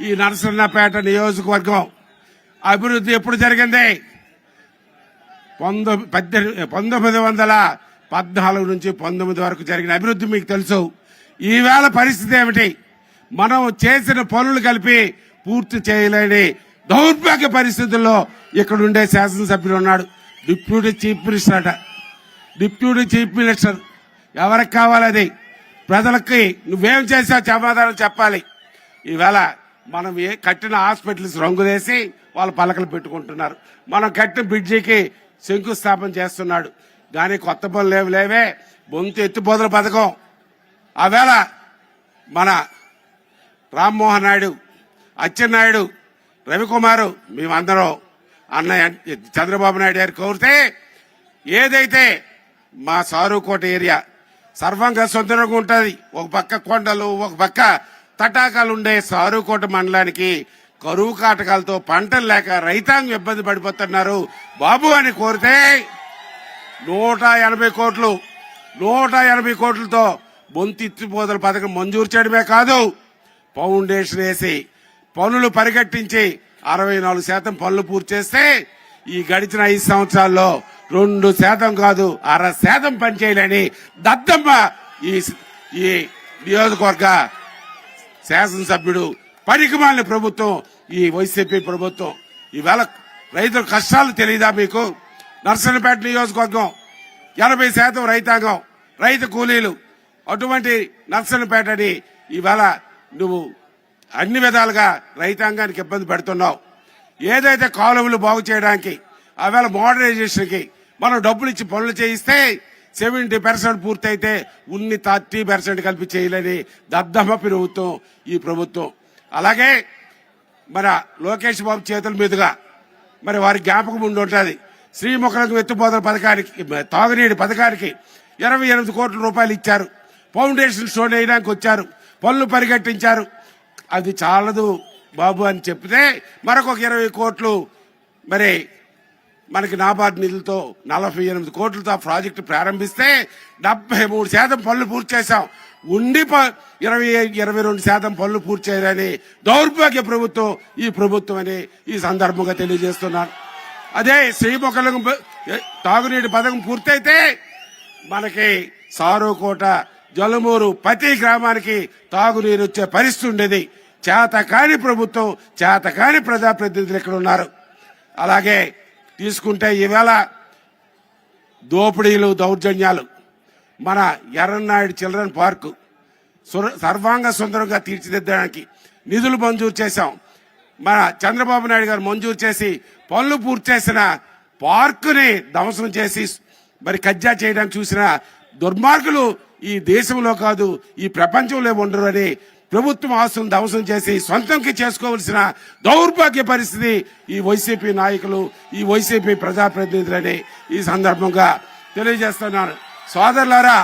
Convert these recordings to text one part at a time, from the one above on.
ఈ నరసన్నపేట నియోజకవర్గం అభివృద్ధి ఎప్పుడు జరిగింది? పంతొమ్మిది పద్దెనిమిది పంతొమ్మిది వందల పద్నాలుగు నుంచి పంతొమ్మిది వరకు జరిగిన అభివృద్ధి మీకు తెలుసు. ఈవేళ పరిస్థితి ఏమిటి? మనం చేసిన పనులు కలిపి పూర్తి చేయలేని దౌర్భాగ్య పరిస్థితుల్లో ఇక్కడ ఉండే శాసనసభ్యులు ఉన్నాడు. డిప్యూటీ చీఫ్ మినిస్టర్ అట. Deputy chief minister. ఎవరికి కావాలి అది? ప్రజలకి నువ్వేం చేసావు సమాధానం చెప్పాలి. ఈవేళ మనం ఏ కట్టిన హాస్పిటల్స్ రంగులేసి వాళ్ళు పలకలు పెట్టుకుంటున్నారు. మనం కట్టిన బ్రిడ్జికి శంకుస్థాపన చేస్తున్నాడు. కానీ కొత్త పనులు లేవు లేవే. బొంతు ఎత్తిపోతల పథకం. ఆవేళ మన రామ్మోహన్ నాయుడు అచ్చెన్నాయుడు రవికుమారు మేమందరం అన్నయ్య చంద్రబాబు నాయుడు గారు కోరితే ఏదైతే మా సారుకోట ఏరియా సర్వంగా సుందరంగా ఉంటుంది. ఒక పక్క కొండలు ఒక పక్క తటాకాలు ఉండే సారుకోట మండలానికి కరువు కాటకాలతో పంటలు లేక రైతాంగం ఇబ్బంది పడిపోతున్నారు. బాబు అని కోరితే నూట ఎనభై కోట్లు నూట ఎనభై కోట్లతో బొంతిత్తిపోదల పథకం మంజూరు చేయడమే కాదు ఫౌండేషన్ వేసి పనులు పరిగెట్టించి అరవై నాలుగు శాతం పనులు పూర్తి చేస్తే ఈ గడిచిన ఐదు సంవత్సరాల్లో రెండు శాతం కాదు అర శాతం పనిచేయలేని దద్దమ్మ ఈ ఈ నియోజకవర్గ శాసనసభ్యుడు పనికిమాలిన ప్రభుత్వం ఈ వైసీపీ ప్రభుత్వం. ఈవేళ రైతుల కష్టాలు తెలియదా మీకు? నర్సన్నపేట నియోజకవర్గం ఎనభై శాతం రైతాంగం రైతు కూలీలు. అటువంటి నర్సన్నపేటని ఈవేళ నువ్వు అన్ని విధాలుగా రైతాంగానికి ఇబ్బంది పెడుతున్నావు. ఏదైతే కాలువలు బాగు చేయడానికి ఆవేళ మోడర్నైజేషన్కి మనం డబ్బులు ఇచ్చి పనులు చేయిస్తే సెవెంటీ పర్సెంట్ పూర్తయితే ఉన్ని థర్టీ పర్సెంట్ కలిపి చేయలేని దద్దమ్మ ప్రభుత్వం ఈ ప్రభుత్వం. అలాగే మన లోకేష్ బాబు చేతుల మీదుగా మరి వారి జ్ఞాపకం ఉండి ఉంటుంది. శ్రీముఖలకు వెత్తిపోతల పథకానికి తాగునీటి పథకానికి ఇరవై ఎనిమిది కోట్ల రూపాయలు ఇచ్చారు. ఫౌండేషన్ స్టోన్ వేయడానికి వచ్చారు. పనులు పరిగెట్టించారు. అది చాలదు బాబు అని చెప్తే మరొక ఇరవై కోట్లు మరి మనకి నాబార్డు నిధులతో నలభై ఎనిమిది కోట్లతో ప్రాజెక్టు ప్రారంభిస్తే డెబ్బై మూడు శాతం పనులు పూర్తి చేశాం. ఉండి ప- ఇరవై ఇరవై రెండు శాతం పనులు పూర్తి చేయాలని దౌర్భాగ్య ప్రభుత్వం ఈ ప్రభుత్వం అని ఈ సందర్భంగా తెలియజేస్తున్నాను అదే శ్రీముఖలం తాగునీటి పథకం పూర్తయితే మనకి సారుకోట జలుమూరు ప్రతి గ్రామానికి తాగునీరు వచ్చే పరిస్థితి ఉండేది. చేత కాని ప్రభుత్వం చేత కాని ప్రజాప్రతినిధులు ఇక్కడ ఉన్నారు. అలాగే తీసుకుంటే ఈవేళ దోపిడీలు దౌర్జన్యాలు. మన ఎర్రన్నాయుడు చిల్డ్రన్ పార్కు సర్వాంగ సుందరంగా తీర్చిదిద్దడానికి నిధులు మంజూరు చేశాం. మన చంద్రబాబు నాయుడు గారు మంజూరు చేసి పనులు పూర్తి చేసిన పార్కుని ధ్వంసం చేసి మరి కజ్జా చేయడానికి చూసిన దుర్మార్గులు ఈ దేశంలో కాదు ఈ ప్రపంచంలో ఉండరు అని ప్రభుత్వం ఆస్తులను ధ్వంసం చేసి సొంతంకి చేసుకోవలసిన దౌర్భాగ్య పరిస్థితి ఈ వైసీపీ నాయకులు ఈ వైసీపీ ప్రజాప్రతినిధులని ఈ సందర్భంగా తెలియజేస్తున్నాను సోదరులారా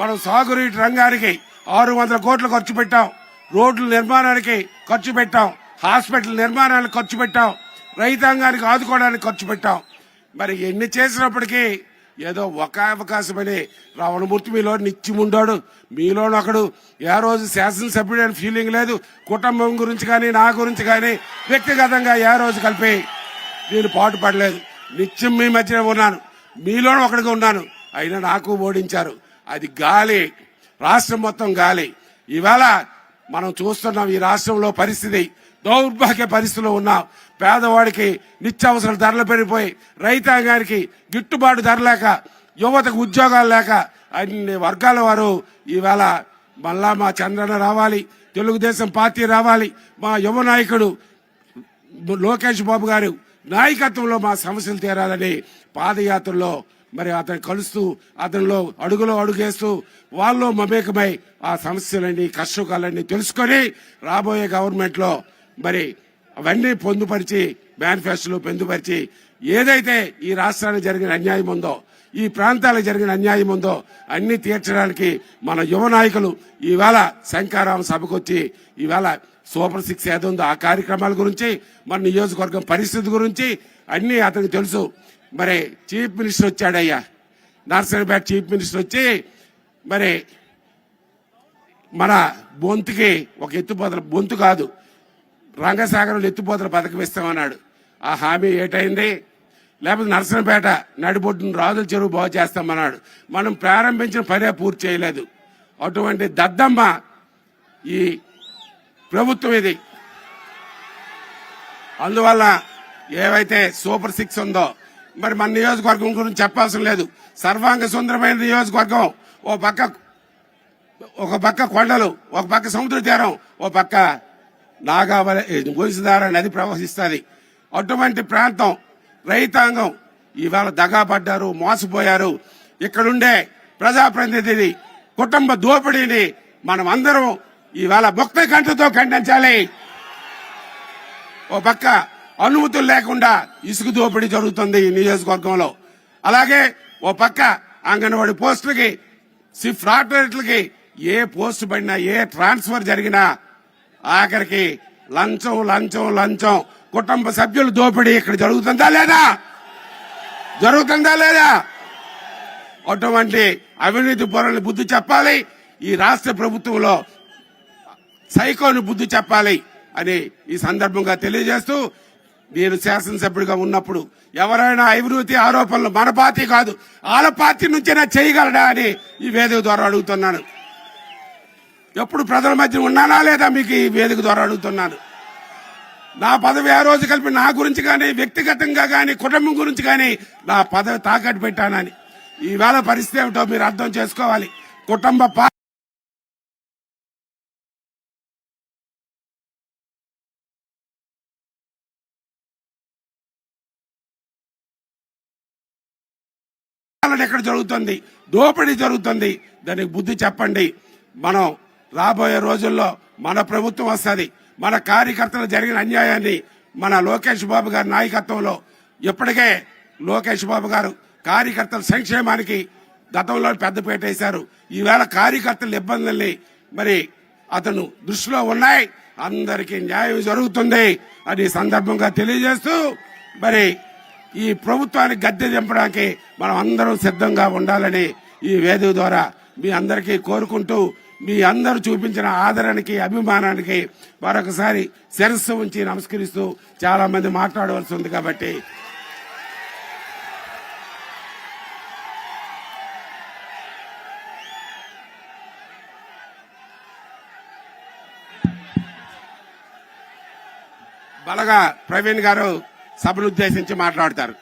మనం సాగునీటి రంగానికి ఆరు వందల కోట్లు ఖర్చు పెట్టాం. రోడ్ల నిర్మాణానికి ఖర్చు పెట్టాం. హాస్పిటల్ నిర్మాణానికి ఖర్చు పెట్టాం. రైతాంగానికి ఆదుకోవడానికి ఖర్చు పెట్టాం. మరి ఎన్ని చేసినప్పటికీ ఏదో ఒక అవకాశమని రావణమూర్తి మీలో నిత్యముండాడు. మీలో ఒకడు ఏ రోజు శాసనసభ్యుడు అని ఫీలింగ్ లేదు. కుటుంబం గురించి కానీ నా గురించి కానీ వ్యక్తిగతంగా ఏ రోజు కలిపి నేను పాటు పడలేదు నిత్యం మీ మధ్య ఉన్నాను. మీలోనూ ఒకడిగా ఉన్నాను. అయినా నాకు ఓడించారు. అది గాలి. రాష్ట్రం మొత్తం గాలి. ఇవాళ మనం చూస్తున్నాం ఈ రాష్ట్రంలో పరిస్థితి. దౌర్భాగ్య పరిస్థితిలో ఉన్న పేదవాడికి నిత్యావసర ధరలు పెరిగిపోయి రైతాంగానికి గిట్టుబాటు ధర లేక యువతకు ఉద్యోగాలు లేక అన్ని వర్గాల వారు ఈవేళ మళ్ళా మా చంద్రన రావాలి తెలుగుదేశం పార్టీ రావాలి మా యువ నాయకుడు లోకేష్ బాబు గారు నాయకత్వంలో మా సమస్యలు తీరాలని పాదయాత్రలో మరి అతను కలుస్తూ అతనిలో అడుగులో అడుగేస్తూ వాళ్ళు మమేకమై ఆ సమస్యలన్నీ కష్టకాలన్నీ తెలుసుకొని రాబోయే గవర్నమెంట్లో మరి అవన్నీ పొందుపరిచి మేనిఫెస్టోలు పొందుపరిచి ఏదైతే ఈ రాష్ట్రానికి జరిగిన అన్యాయం ఉందో ఈ ప్రాంతాలకు జరిగిన అన్యాయం ఉందో అన్ని తీర్చడానికి మన యువ నాయకులు ఈవేళ శంకారామ సభకు వచ్చి ఈవేళ సూపర్ సిక్స్ ఏదో ఉందో ఆ కార్యక్రమాల గురించి మన నియోజకవర్గం పరిస్థితి గురించి అన్ని అతనికి తెలుసు. మరి చీఫ్ మినిస్టర్ వచ్చాడయ్యా. నర్సరీపేట చీఫ్ మినిస్టర్ వచ్చి మరి మన బొంతుకి ఒక ఎత్తుపోతల బొంతు కాదు రంగసాగరం ఎత్తిపోతల పథకం ఇస్తామన్నాడు. ఆ హామీ ఏటైంది? లేకపోతే నరసనపేట నడిబొడ్డును రాజుల చెరువు బాగు చేస్తామన్నాడు. మనం ప్రారంభించిన పనే పూర్తి చేయలేదు. అటువంటి దద్దమ్మ ఈ ప్రభుత్వం ఇది. అందువల్ల ఏవైతే సూపర్ సిక్స్ ఉందో మరి మన నియోజకవర్గం గురించి చెప్పాల్సిన లేదు. సర్వాంగ సుందరమైన నియోజకవర్గం. ఓ పక్క ఒక పక్క కొండలు ఒక పక్క సముద్ర తీరం ఒక పక్క నాగావళి గోసిదార నది ప్రవహిస్తుంది. అటువంటి ప్రాంతం రైతాంగం ఇవాళ దగాపడ్డారు మోసపోయారు. ఇక్కడుండే ప్రజాప్రతినిధి కుటుంబ దోపిడీని మనం అందరం ఇవాళ భక్త కంటతో ఖండించాలి. ఓ పక్క అనుమతులు లేకుండా ఇసుక దోపిడీ జరుగుతుంది ఈ నియోజకవర్గంలో. అలాగే ఓ పక్క అంగన్వాడి పోస్టులకి సిఫ్ రాటరేట్లకి ఏ పోస్ట్ పడినా ఏ ట్రాన్స్ఫర్ జరిగినా ఆఖరికి లంచం లంచం లంచం. కుటుంబ సభ్యుల దోపిడీ ఇక్కడ జరుగుతుందా లేదా? జరుగుతుందా లేదా? అటువంటి అవినీతి పరులను బుద్ధి చెప్పాలి. ఈ రాష్ట్ర ప్రభుత్వంలో సైకోని బుద్ధి చెప్పాలి అని ఈ సందర్భంగా తెలియజేస్తూ నేను శాసనసభ్యుడిగా ఉన్నప్పుడు ఎవరైనా అభివృద్ధి ఆరోపణలు మన పార్టీ కాదు వాళ్ళ పార్టీ నుంచైనా చేయగలడా అని ఈ వేదిక ద్వారా అడుగుతున్నాను. ఎప్పుడు ప్రజల మధ్య ఉన్నానా లేదా మీకు ఈ వేదిక ద్వారా అడుగుతున్నాను. నా పదవి ఆ రోజు కలిపి నా గురించి కానీ వ్యక్తిగతంగా కానీ కుటుంబం గురించి కానీ నా పదవి తాకట్టు పెట్టానని. ఈవేళ పరిస్థితి ఏమిటో మీరు అర్థం చేసుకోవాలి. కుటుంబ ఎక్కడ జరుగుతుంది? దోపిడీ జరుగుతుంది. దానికి బుద్ధి చెప్పండి. మనం రాబోయే రోజుల్లో మన ప్రభుత్వం వస్తుంది. మన కార్యకర్తలు జరిగిన అన్యాయాన్ని మన లోకేష్ బాబు గారి నాయకత్వంలో ఇప్పటికే లోకేష్ బాబు గారు కార్యకర్తల సంక్షేమానికి గతంలో పెద్దపేట వేశారు. ఈవేళ కార్యకర్తల ఇబ్బందుల్ని మరి అతను దృష్టిలో ఉన్నాయి. అందరికీ న్యాయం జరుగుతుంది అని సందర్భంగా తెలియజేస్తూ మరి ఈ ప్రభుత్వానికి గద్దె దింపడానికి మనం అందరం సిద్ధంగా ఉండాలని ఈ వేదిక ద్వారా మీ అందరికీ కోరుకుంటూ మీ అందరూ చూపించిన ఆదరణకి అభిమానానికి మరొకసారి శిరస్సు ఉంచి నమస్కరిస్తూ చాలా మంది మాట్లాడవలసి ఉంది కాబట్టి. బలగా ప్రవీణ్ గారు సభను ఉద్దేశించి మాట్లాడతారు.